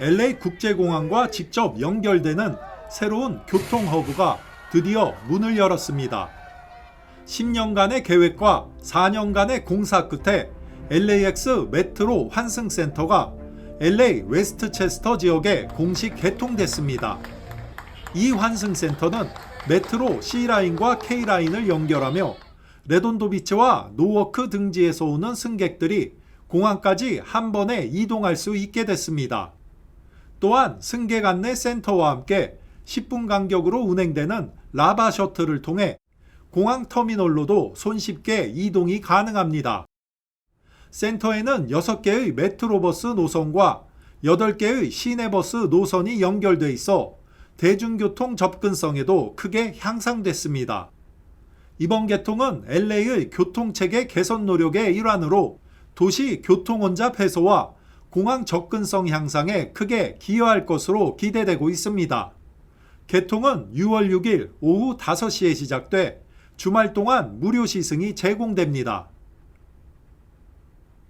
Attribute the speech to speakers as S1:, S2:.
S1: LA 국제공항과 직접 연결되는 새로운 교통 허브가 드디어 문을 열었습니다. 10년간의 계획과 4년간의 공사 끝에 LAX 메트로 환승센터가 LA 웨스트체스터 지역에 공식 개통됐습니다. 이 환승센터는 메트로 C라인과 K라인을 연결하며 레돈도 비치와 노워크 등지에서 오는 승객들이 공항까지 한 번에 이동할 수 있게 됐습니다. 또한 승객 안내 센터와 함께 10분 간격으로 운행되는 라바 셔틀을 통해 공항 터미널로도 손쉽게 이동이 가능합니다. 센터에는 6개의 메트로버스 노선과 8개의 시내버스 노선이 연결돼 있어 대중교통 접근성에도 크게 향상됐습니다. 이번 개통은 LA의 교통체계 개선 노력의 일환으로 도시 교통 혼잡 해소와 공항 접근성 향상에 크게 기여할 것으로 기대되고 있습니다. 개통은 6월 6일 오후 5시에 시작돼 주말 동안 무료 시승이 제공됩니다.